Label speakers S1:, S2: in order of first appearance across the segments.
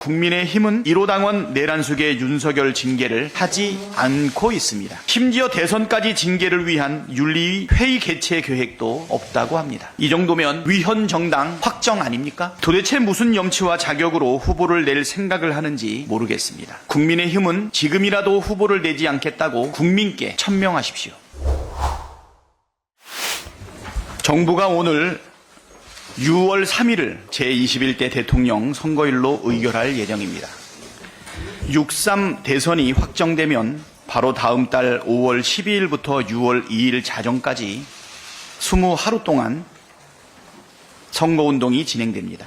S1: 국민의힘은 1호 당원 내란숙의 윤석열 징계를 하지 않고 있습니다. 심지어 대선까지 징계를 위한 윤리 회의 개최 계획도 없다고 합니다. 이 정도면 위헌 정당 확정 아닙니까? 도대체 무슨 염치와 자격으로 후보를 낼 생각을 하는지 모르겠습니다. 국민의힘은 지금이라도 후보를 내지 않겠다고 국민께 천명하십시오. 정부가 오늘 6월 3일을 제21대 대통령 선거일로 의결할 예정입니다. 6.3 대선이 확정되면 바로 다음 달 5월 12일부터 6월 2일 자정까지 20하루 동안 선거운동이 진행됩니다.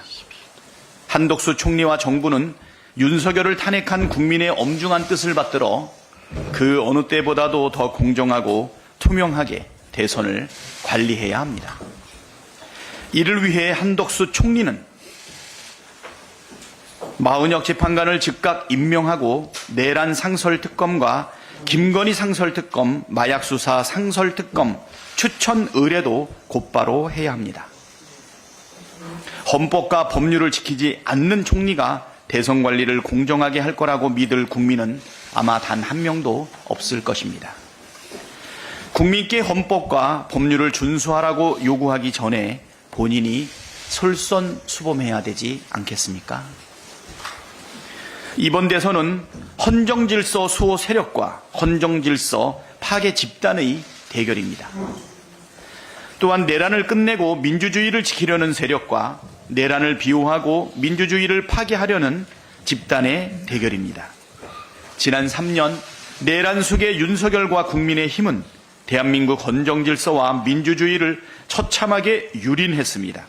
S1: 한덕수 총리와 정부는 윤석열을 탄핵한 국민의 엄중한 뜻을 받들어 그 어느 때보다도 더 공정하고 투명하게 대선을 관리해야 합니다. 이를 위해 한덕수 총리는 마은혁 재판관을 즉각 임명하고 내란 상설 특검과 김건희 상설 특검, 마약 수사 상설 특검 추천 의뢰도 곧바로 해야 합니다. 헌법과 법률을 지키지 않는 총리가 대선 관리를 공정하게 할 거라고 믿을 국민은 아마 단 한 명도 없을 것입니다. 국민께 헌법과 법률을 준수하라고 요구하기 전에 본인이 솔선수범해야 되지 않겠습니까? 이번 대선은 헌정질서 수호 세력과 헌정질서 파괴 집단의 대결입니다. 또한 내란을 끝내고 민주주의를 지키려는 세력과 내란을 비호하고 민주주의를 파괴하려는 집단의 대결입니다. 지난 3년 내란 속의 윤석열과 국민의 힘은 대한민국 헌정질서와 민주주의를 처참하게 유린했습니다.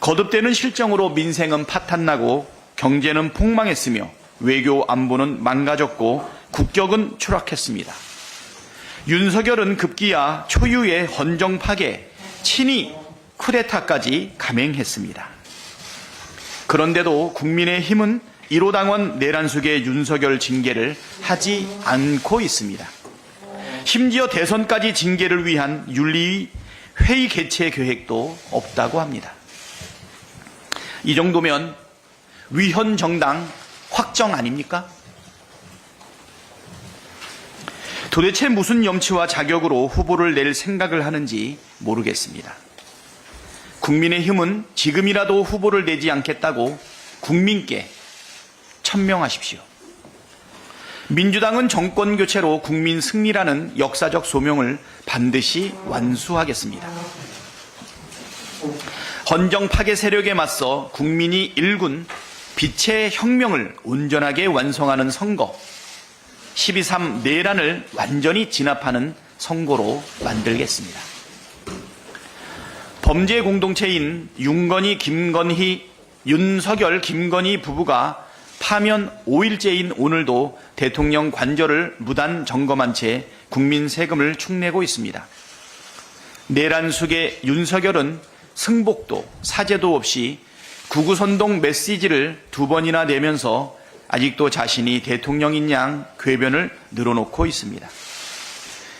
S1: 거듭되는 실정으로 민생은 파탄나고 경제는 폭망했으며 외교 안보는 망가졌고 국격은 추락했습니다. 윤석열은 급기야 초유의 헌정 파괴, 친위 쿠데타까지 감행했습니다. 그런데도 국민의힘은 1호 당원 내란숙의 윤석열 징계를 하지 않고 있습니다. 심지어 대선까지 징계를 위한 윤리 회의 개최 계획도 없다고 합니다. 이 정도면 위헌 정당 확정 아닙니까? 도대체 무슨 염치와 자격으로 후보를 낼 생각을 하는지 모르겠습니다. 국민의힘은 지금이라도 후보를 내지 않겠다고 국민께 천명하십시오. 민주당은 정권 교체로 국민 승리라는 역사적 소명을 반드시 완수하겠습니다. 헌정 파괴 세력에 맞서 국민이 일군 빛의 혁명을 온전하게 완성하는 선거, 12.3 내란을 완전히 진압하는 선거로 만들겠습니다. 범죄 공동체인 윤건희, 김건희, 윤석열, 김건희 부부가 파면 5일째인 오늘도 대통령 관저를 무단 점검한 채 국민 세금을 축내고 있습니다. 내란 속의 윤석열은 승복도 사죄도 없이 구구선동 메시지를 두 번이나 내면서 아직도 자신이 대통령인 양 궤변을 늘어놓고 있습니다.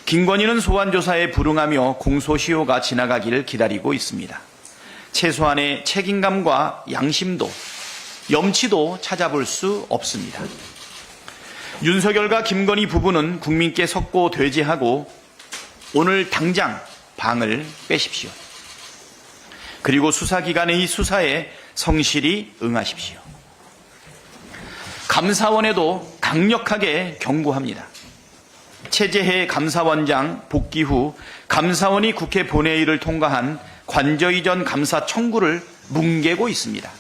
S1: 김건희는 소환조사에 불응하며 공소시효가 지나가기를 기다리고 있습니다. 최소한의 책임감과 양심도 염치도 찾아볼 수 없습니다. 윤석열과 김건희 부부는 국민께 석고 되지하고 오늘 당장 방을 빼십시오. 그리고 수사기관의 수사에 성실히 응하십시오. 감사원에도 강력하게 경고합니다. 최재해 감사원장 복귀 후 감사원이 국회 본회의를 통과한 관저 이전 감사 청구를 뭉개고 있습니다.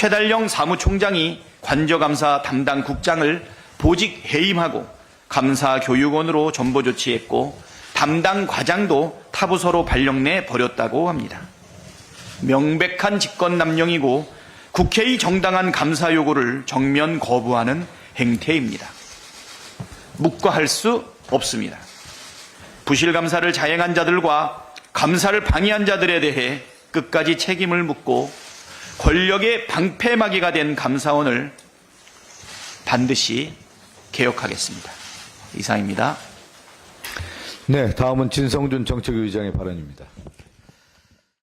S1: 최달령 사무총장이 관저감사 담당 국장을 보직 해임하고 감사 교육원으로 전보 조치했고 담당 과장도 타부서로 발령내 버렸다고 합니다. 명백한 직권 남용이고 국회의 정당한 감사 요구를 정면 거부하는 행태입니다. 묵과할 수 없습니다. 부실 감사를 자행한 자들과 감사를 방해한 자들에 대해 끝까지 책임을 묻고 권력의 방패막이가 된 감사원을 반드시 개혁하겠습니다. 이상입니다.
S2: 네, 다음은 진성준 정책위의장의 발언입니다.